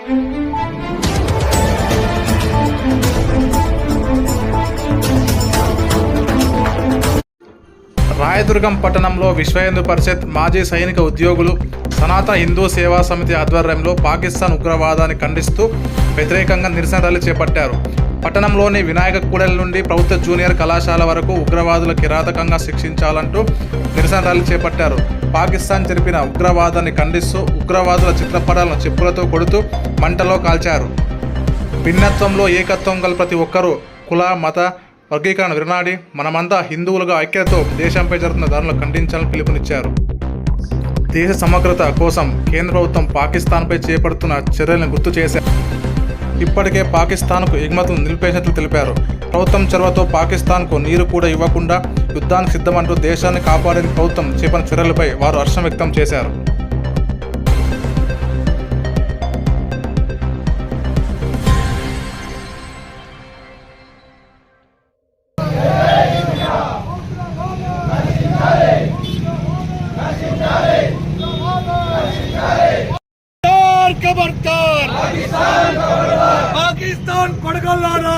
రాయదుర్గం పట్టణంలో విశ్వహిందూ పరిషత్ మాజీ సైనిక ఉద్యోగులు సనాతన హిందూ సేవా సమితి ఆధ్వర్యంలో పాకిస్తాన్ ఉగ్రవాదాన్ని ఖండిస్తూ వ్యతిరేకంగా నిరసన ర్యాలీ చేపట్టారు. పట్టణంలోని వినాయక కూడలి నుండి ప్రభుత్వ జూనియర్ కళాశాల వరకు ఉగ్రవాదులు కిరాతకంగా శిక్షించాలంటూ నిరసన ర్యాలీ చేపట్టారు. పాకిస్తాన్ జరిపిన ఉగ్రవాదాన్ని ఖండిస్తూ ఉగ్రవాదుల చిత్రపటాలను చెప్పులతో కొడుతూ మంటలో కాల్చారు. భిన్నత్వంలో ఏకత్వం గల ప్రతి ఒక్కరూ కుల మత వర్గీకరణ విరనాడి మనమంతా హిందువులుగా ఐక్యతతో దేశంపై జరుగుతున్న దానిలో ఖండించాలని పిలుపునిచ్చారు. దేశ సమగ్రత కోసం కేంద్ర ప్రభుత్వం పాకిస్తాన్పై చేపడుతున్న చర్యలను గుర్తు చేశారు. ఇప్పటికే పాకిస్తాన్కు ఎగుమతులు నిలిపేసినట్లు తెలిపారు. ప్రభుత్వం చొరవతో పాకిస్తాన్కు నీరు కూడా ఇవ్వకుండా యుద్ధానికి సిద్ధమంటూ దేశాన్ని కాపాడేందుకు ప్రభుత్వం చేపట్టిన చర్యలపై వారు హర్షం వ్యక్తం చేశారు. జబర్కార్ పాకిస్తాన్ కొడగల్లారా!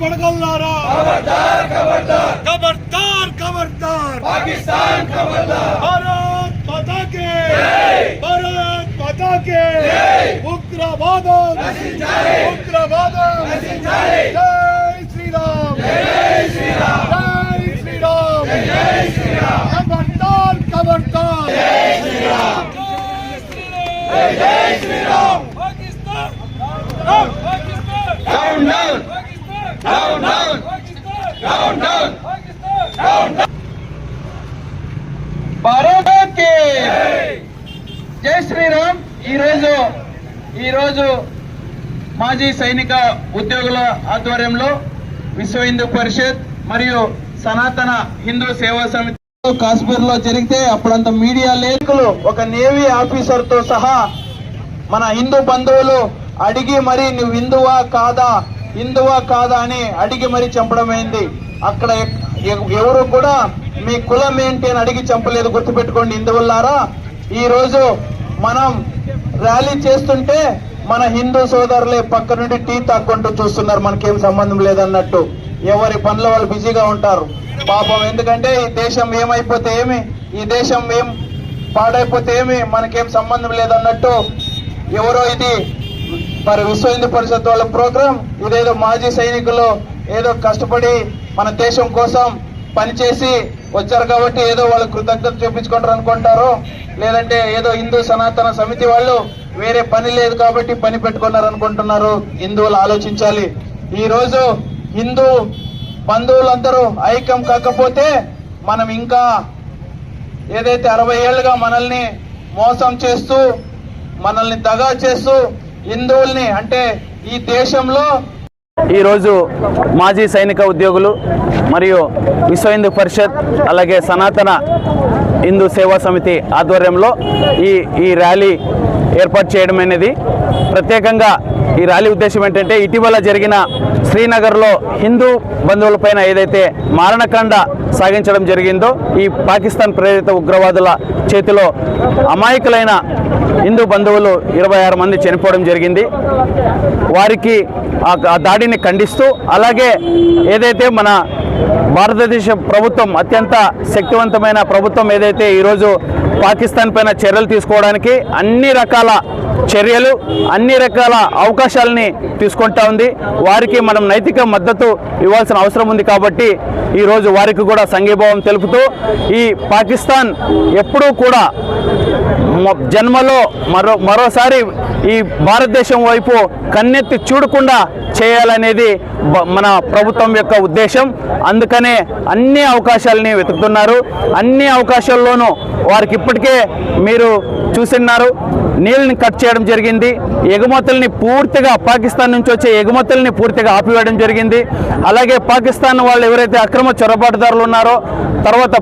కొడగల్లారా! ఖబర్దార్ ఖబర్దార్ పాకిస్తాన్ భారత్ పతాకే భారత్ పతాకే ఉగ్రవాదం! ఉగ్రవాదం! జై శ్రీరామ్! జై శ్రీరామ్! జై శ్రీరామ్! ఖబర్దార్ ఖబర్దార్ జై శ్రీరామ్! జై శ్రీరామ్. మాజీ సైనిక ఉద్యోగుల ఆధ్వర్యంలో విశ్వ హిందూ పరిషత్ మరియు సనాతన హిందూ సేవా సమితి కాశ్మీర్లో జరిగితే అప్పుడంత మీడియా లేఖలు ఒక నేవీ ఆఫీసర్తో సహా మన హిందూ బంధువులు అడిగి మరి నువ్వు హిందువా కాదా? హిందువా కాదా? అని అడిగి మరి చంపడమైంది అక్కడ ఎవరు కూడా మీ కులం ఏంటి? అని అడిగి చంపలేదు. గుర్తుపెట్టుకోండి హిందువులారా ఈ రోజు మనం ర్యాలీ చేస్తుంటే మన హిందూ సోదరులే పక్క నుండి టీ తాక్కుంటూ చూస్తున్నారు. మనకేం సంబంధం లేదన్నట్టు. ఎవరి పనుల వాళ్ళు బిజీగా ఉంటారు. పాపం ఎందుకంటే ఈ దేశం ఏమైపోతే ఏమి? ఈ దేశం ఏం పాడైపోతే ఏమి? మనకేం సంబంధం లేదన్నట్టు ఎవరో ఇది మరి విశ్వ హిందూ పరిషత్ వాళ్ళ ప్రోగ్రాం ఇదేదో మాజీ సైనికులు ఏదో కష్టపడి మన దేశం కోసం పనిచేసి వచ్చారు కాబట్టి ఏదో వాళ్ళు కృతజ్ఞత చూపించుకుంటారు అనుకుంటారు లేదంటే ఏదో హిందూ సనాతన సమితి వాళ్ళు వేరే పని లేదు కాబట్టి పని పెట్టుకున్నారు అనుకుంటున్నారు. హిందువులు ఆలోచించాలి. ఈరోజు హిందూ బంధువులందరూ ఐక్యం కాకపోతే మనం ఇంకా ఏదైతే అరవై ఏళ్ళుగా మనల్ని మోసం చేస్తూ మనల్ని దగా చేస్తూ హిందువుల్ని అంటే ఈ దేశంలో ఈరోజు మాజీ సైనిక ఉద్యోగులు మరియు విశ్వ హిందూ పరిషత్ అలాగే సనాతన హిందూ సేవా సమితి ఆధ్వర్యంలో ఈ ఈ ర్యాలీ ఏర్పాటు చేయడం అనేది ప్రత్యేకంగా ఈ ర్యాలీ ఉద్దేశం ఏంటంటే ఇటీవల జరిగిన శ్రీనగర్లో హిందూ బంధువులపైన ఏదైతే మారణకాండ సాగించడం జరిగిందో ఈ పాకిస్తాన్ ప్రేరిత ఉగ్రవాదుల చేతిలో అమాయకులైన హిందూ బంధువులు ఇరవై ఆరు మంది చనిపోవడం జరిగింది. వారికి ఆ ఆ దాడిని ఖండిస్తూ అలాగే ఏదైతే మన భారతదేశ ప్రభుత్వం అత్యంత శక్తివంతమైన ప్రభుత్వం ఏదైతే ఈరోజు పాకిస్తాన్ పైన చర్యలు తీసుకోవడానికి అన్ని రకాల చర్యలు అన్ని రకాల అవకాశాలని తీసుకుంటా ఉంది. వారికి మనం నైతిక మద్దతు ఇవ్వాల్సిన అవసరం ఉంది కాబట్టి ఈరోజు వారికి కూడా సంఘీభావం తెలుపుతూ ఈ పాకిస్తాన్ ఎప్పుడూ కూడా జన్మలో మరో మరోసారి ఈ భారతదేశం వైపు కన్నెత్తి చూడకుండా చేయాలనేది మన ప్రభుత్వం యొక్క ఉద్దేశం. అందుకనే అన్ని అవకాశాలని వెతుకుతున్నారు. అన్ని అవకాశాల్లోనూ వారికి ఇప్పటికే మీరు చూసిన్నారు. నీళ్ళని కట్ చేయడం జరిగింది. ఎగుమతుల్ని పూర్తిగా పాకిస్తాన్ నుంచి వచ్చే ఎగుమతుల్ని పూర్తిగా ఆపివేయడం జరిగింది. అలాగే పాకిస్తాన్ వాళ్ళు ఎవరైతే అక్రమ చొరబాటుదారులు ఉన్నారో తర్వాత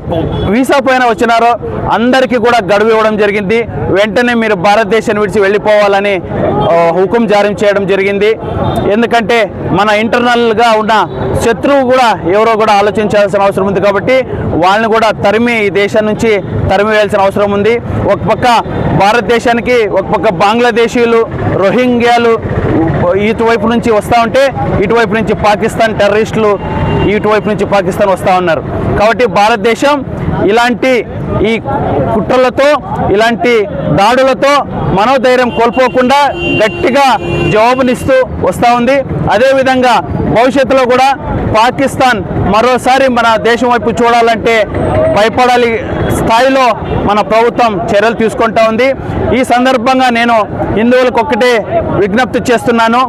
వీసా పైన వచ్చినారో అందరికీ కూడా గడువు ఇవ్వడం జరిగింది. వెంటనే మీరు భారతదేశాన్ని విడిచి వెళ్ళిపోవాలని హుకుం జారీ చేయడం జరిగింది. ఎందుకంటే మన ఇంటర్నల్ ఇంటర్నల్గా ఉన్న శత్రువు కూడా ఎవరో కూడా ఆలోచించాల్సిన అవసరం ఉంది కాబట్టి వాళ్ళని కూడా తరిమి ఈ దేశం నుంచి తరిమి వేయాల్సిన అవసరం ఉంది. ఒక పక్క భారతదేశానికి ఒక పక్క బంగ్లాదేశీయులు రోహింగ్యాలు ఇటువైపు నుంచి వస్తూ ఉంటే ఇటువైపు నుంచి పాకిస్తాన్ టెర్రరిస్టులు ఇటువైపు నుంచి పాకిస్తాన్ వస్తూ ఉన్నారు. కాబట్టి భారతదేశం ఇలాంటి ఈ కుట్రలతో ఇలాంటి దాడులతో మనోధైర్యం కోల్పోకుండా గట్టిగా జవాబునిస్తూ వస్తూ ఉంది. అదేవిధంగా భవిష్యత్తులో కూడా పాకిస్తాన్ మరోసారి మన దేశం వైపు చూడాలంటే భయపడాలి స్థాయిలో మన ప్రభుత్వం చర్యలు తీసుకుంటా ఉంది. ఈ సందర్భంగా నేను హిందువులకు ఒక్కటే విజ్ఞప్తి చేస్తున్నాను.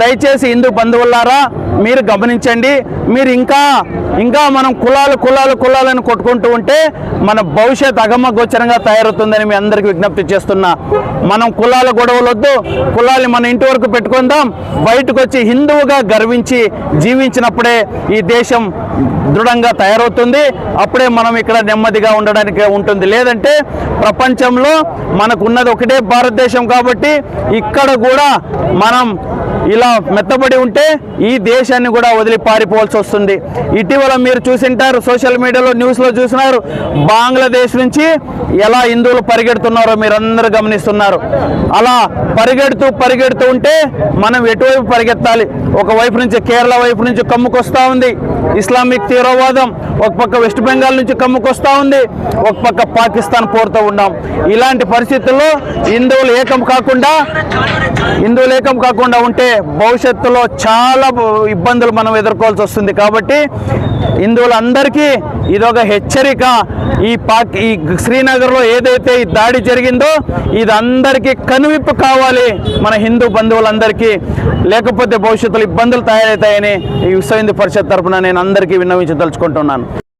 దయచేసి హిందూ బంధువులారా మీరు గమనించండి మీరు ఇంకా ఇంకా మనం కులాలు కులాలు కులాలను కొట్టుకుంటూ ఉంటే మన భవిష్యత్ అగమగోచరంగా తయారవుతుందని మీ అందరికీ విజ్ఞప్తి చేస్తున్నా. మనం కులాల గొడవలు వద్దు కులాలు మన ఇంటి వరకు పెట్టుకుందాం. బయటకు వచ్చి హిందువుగా గర్వించి జీవించినప్పుడే ఈ దేశం దృఢంగా తయారవుతుంది. అప్పుడే మనం ఇక్కడ నెమ్మదిగా ఉండడానికి ఉంటుంది. లేదంటే ప్రపంచంలో మనకున్నది ఒకటే భారతదేశం కాబట్టి ఇక్కడ కూడా మనం ఇలా మెత్తబడి ఉంటే ఈ దేశాన్ని కూడా వదిలి పారిపోవాల్సి వస్తుంది. ఇటీవల మీరు చూసింటారు సోషల్ మీడియాలో న్యూస్లో చూసినారు బంగ్లాదేశ్ నుంచి ఎలా హిందువులు పరిగెడుతున్నారో మీరు గమనిస్తున్నారు. అలా పరిగెడుతూ పరిగెడుతూ ఉంటే మనం ఎటువైపు పరిగెత్తాలి? ఒకవైపు నుంచి కేరళ వైపు నుంచి కమ్ముకొస్తూ ఉంది. ఇస్లామిక్ తీవ్రవాదం ఒక పక్క వెస్ట్ బెంగాల్ నుంచి కమ్ముకొస్తూ ఉంది ఒక పక్క పాకిస్తాన్ పోరుతూ ఉన్నాం. ఇలాంటి పరిస్థితుల్లో హిందువులు ఏకం కాకుండా హిందువులు ఏకం కాకుండా ఉంటే భవిష్యత్తులో చాలా ఇబ్బందులు మనం ఎదుర్కోవాల్సి వస్తుంది. కాబట్టి హిందువులందరికీ ఇదొక హెచ్చరిక. ఈ పాక్ ఈ శ్రీనగర్లో ఏదైతే ఈ దాడి జరిగిందో ఇది అందరికీ కనువిప్పు కావాలి మన హిందూ బంధువులందరికీ. లేకపోతే భవిష్యత్తులో ఇబ్బందులు తయారవుతాయని ఈ విశ్వ హిందూ పరిషత్ తరఫున నేను అందరికీ విన్నవించదలుచుకుంటున్నాను.